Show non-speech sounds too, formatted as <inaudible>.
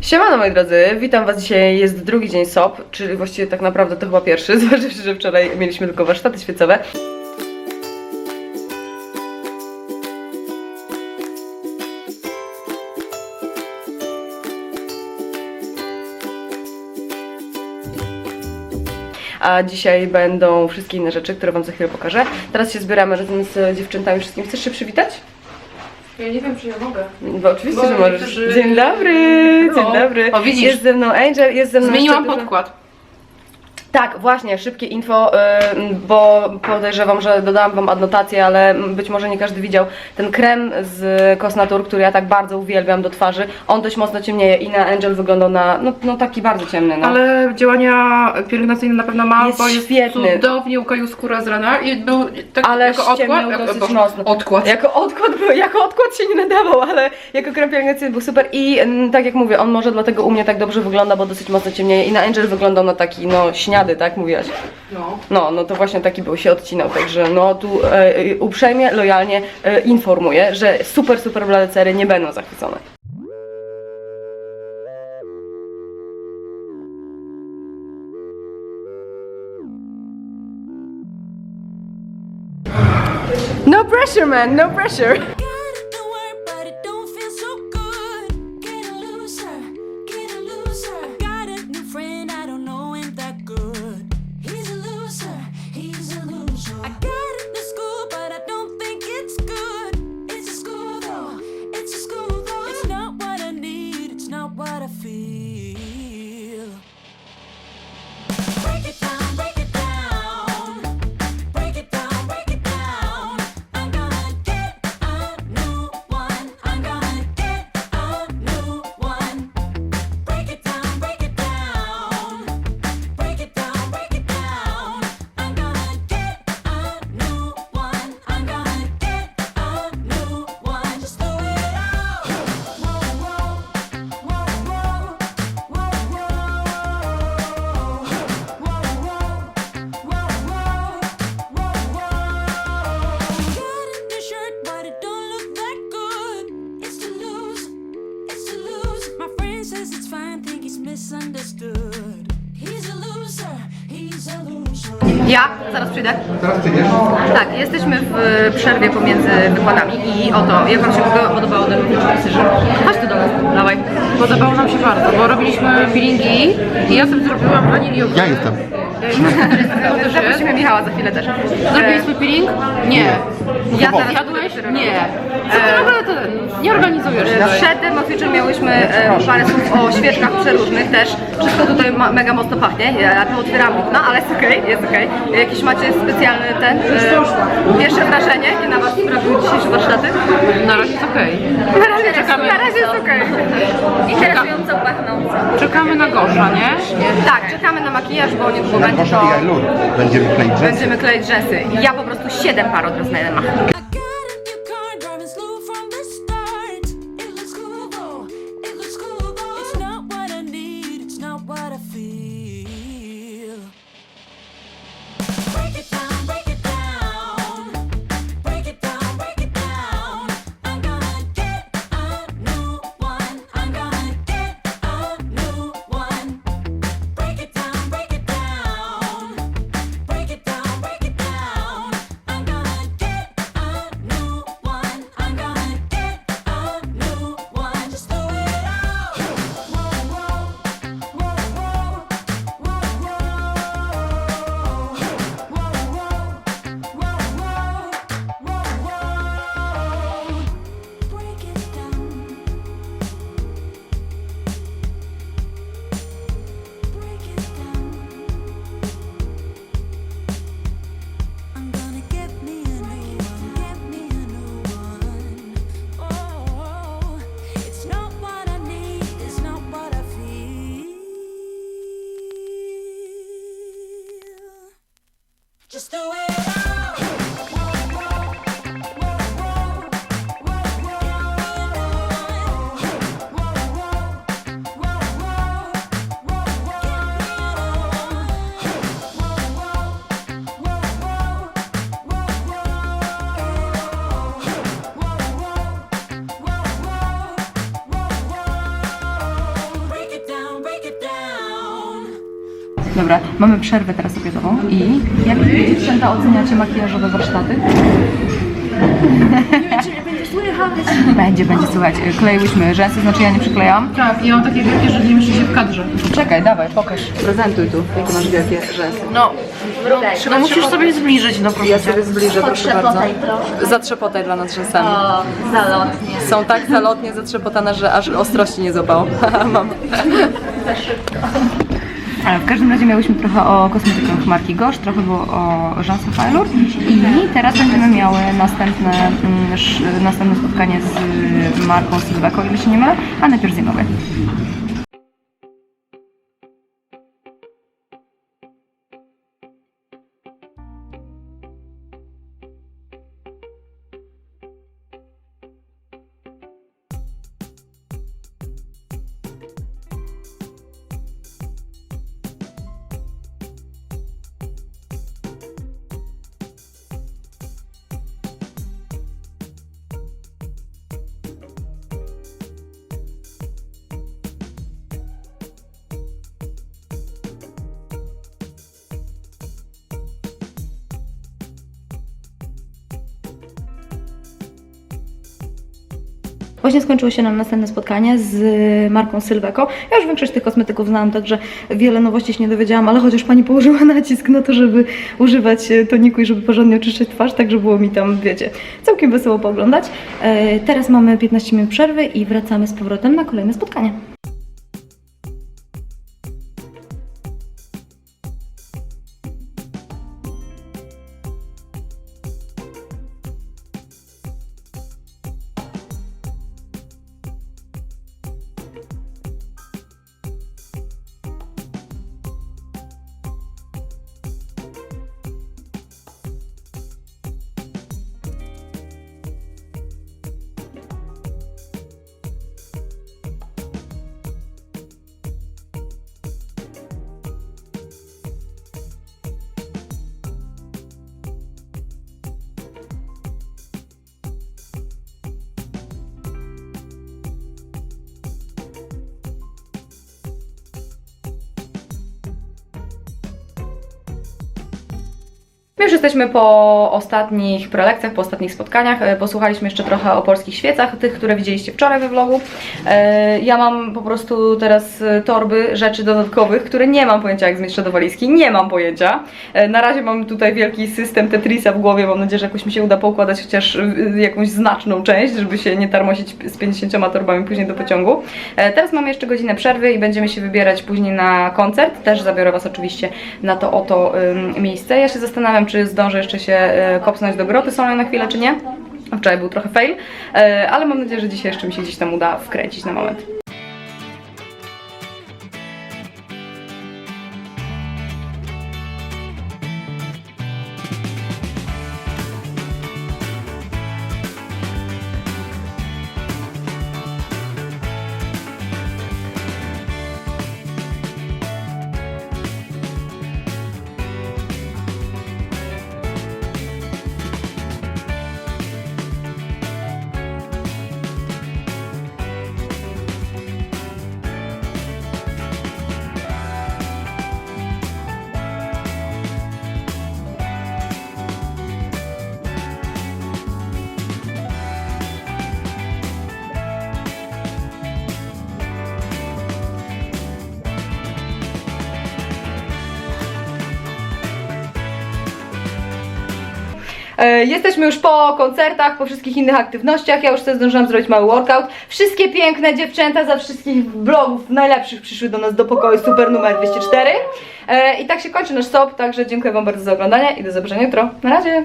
Siemano moi drodzy, witam was dzisiaj, jest drugi dzień SOP, czyli właściwie tak naprawdę to chyba pierwszy, <laughs> zważywszy, że wczoraj mieliśmy tylko warsztaty świecowe. A dzisiaj będą wszystkie inne rzeczy, które wam za chwilę pokażę. Teraz się zbieramy razem z dziewczętami wszystkim. Chcesz się przywitać? Ja nie wiem, czy ja mogę. Bo oczywiście, Bo że możesz. niektórzy- Dzień dobry, dzień No. dobry. O, widzisz. Jest ze mną Angel, jest ze mną Zmieniłam jeszcze dużo- podkład. Tak, właśnie, szybkie info, y, bo podejrzewam, że dodałam wam adnotację, ale być może nie każdy widział. Ten krem z Cosnatur, który ja tak bardzo uwielbiam do twarzy, on dość mocno ciemnieje i na Angel wyglądał na, no, no taki bardzo ciemny, no. Ale działania pielęgnacyjne na pewno ma, Jest bo jest świetny. cudownie ukaił skórę z rana i był tak Ale jako odkład. ściemniał jak- dosyć Boże, mocno. Odkład. Jako odkład, był- jako odkład się nie nadawał, ale jako krem pielęgnacyjny był super i mm, tak jak mówię, on może dlatego u mnie tak dobrze wygląda, bo dosyć mocno ciemnieje i na Angel wyglądał na taki, no, śniady, tak mówiłaś? No. No, no to właśnie taki był, się odcinał, także no tu e, uprzejmie, lojalnie e, informuję, że super, super bladecery nie będą zachwycone. No pressure man, no pressure! Ja zaraz przyjdę. Teraz przyjdziesz? Tak, jesteśmy w przerwie pomiędzy wykładami i oto, jak wam się podobało do że Chodź tu do nas, dawaj. Podobało nam się bardzo, bo robiliśmy peelingi i ja sobie zrobiłam waniliową. Ja jestem. Zaprosimy <laughs> Michała za chwilę też. Zrobiliśmy peeling? Nie. Ja teraz Jadłeś? Nie. Co ty w ogóle to nie organizujesz tutaj? Przed tym feature miałyśmy e, parę słów o świeczkach przeróżnych też. Wszystko tutaj ma, mega mocno pachnie. Ja tu otwieram okna, ale jest okej, jest okej. Jakiś macie specjalny ten, e, pierwsze wrażenie, jakie na Was sprawiły dzisiejsze warsztaty? Na razie jest okej. Na razie, Czekamy. na razie jest okej. Interesująco pachnąco. Czekamy na Gosza, nie? Tak, czekamy na makijaż, bo niedługo Na będzie to... i Ailur będziemy kleić drzewce. Będziemy kleić rzęsy. Ja po prostu 7 par od razu na jeden mach. Dobra, mamy przerwę teraz obiadową i jak dziewczęta oceniacie makijażowe warsztaty? <laughs> Będzie, będzie, słuchać. Kleiłyśmy rzęsy, znaczy ja nie przyklejałam. Tak, ja mam takie wielkie, że nie mieści się w kadrze. Czekaj, dawaj, pokaż. Prezentuj tu, jakie masz wielkie rzęsy. No, no musisz sobie zbliżyć, no proszę Ja cię. sobie zbliżę, proszę bardzo. Zatrzepotaj dla nas rzęsami. O, zalotnie. Są tak zalotnie zatrzepotane, że aż ostrości nie złapało. <laughs> Mam. W każdym razie miałyśmy trochę o kosmetykach marki Gosh, trochę było o rzęsach Allure i teraz będziemy miały następne, mm, następne spotkanie z marką Sylweko, ile się nie mylę, a najpierw zimowe. Właśnie skończyło się nam następne spotkanie z marką Sylweko. Ja już większość tych kosmetyków znałam, także wiele nowości się nie dowiedziałam, ale chociaż pani położyła <laughs> nacisk na to, żeby używać e, toniku i żeby porządnie oczyszczać twarz, także było mi tam, wiecie, całkiem wesoło pooglądać. E, teraz mamy 15 minut przerwy i wracamy z powrotem na kolejne spotkanie. My już jesteśmy po ostatnich prelekcjach, po ostatnich spotkaniach. E, Posłuchaliśmy jeszcze trochę o polskich świecach, tych, które widzieliście wczoraj we vlogu. E, Ja mam po prostu teraz e, torby rzeczy dodatkowych, które nie mam pojęcia jak zmieścić do walizki. Nie mam pojęcia. Na razie mam tutaj wielki system Tetrisa w głowie. Mam nadzieję, że jakoś mi się uda poukładać chociaż jakąś znaczną część, żeby się nie tarmosić z 50 torbami później do pociągu. Teraz mamy jeszcze godzinę przerwy i będziemy się wybierać później na koncert. Też zabiorę Was oczywiście na to oto miejsce. Ja się zastanawiam, czy zdążę jeszcze się y, kopsnąć do groty solnej na chwilę, czy nie. Wczoraj był trochę fail, y, ale mam nadzieję, że dzisiaj jeszcze mi się gdzieś tam uda wkręcić na moment. Jesteśmy już po koncertach, po wszystkich innych aktywnościach. Ja już sobie zdążyłam zrobić mały workout. Wszystkie piękne dziewczęta za wszystkich vlogów najlepszych przyszły do nas do pokoju. Super numer 204. E, I tak się kończy nasz stop, także dziękuję Wam bardzo za oglądanie i do zobaczenia jutro. Na razie!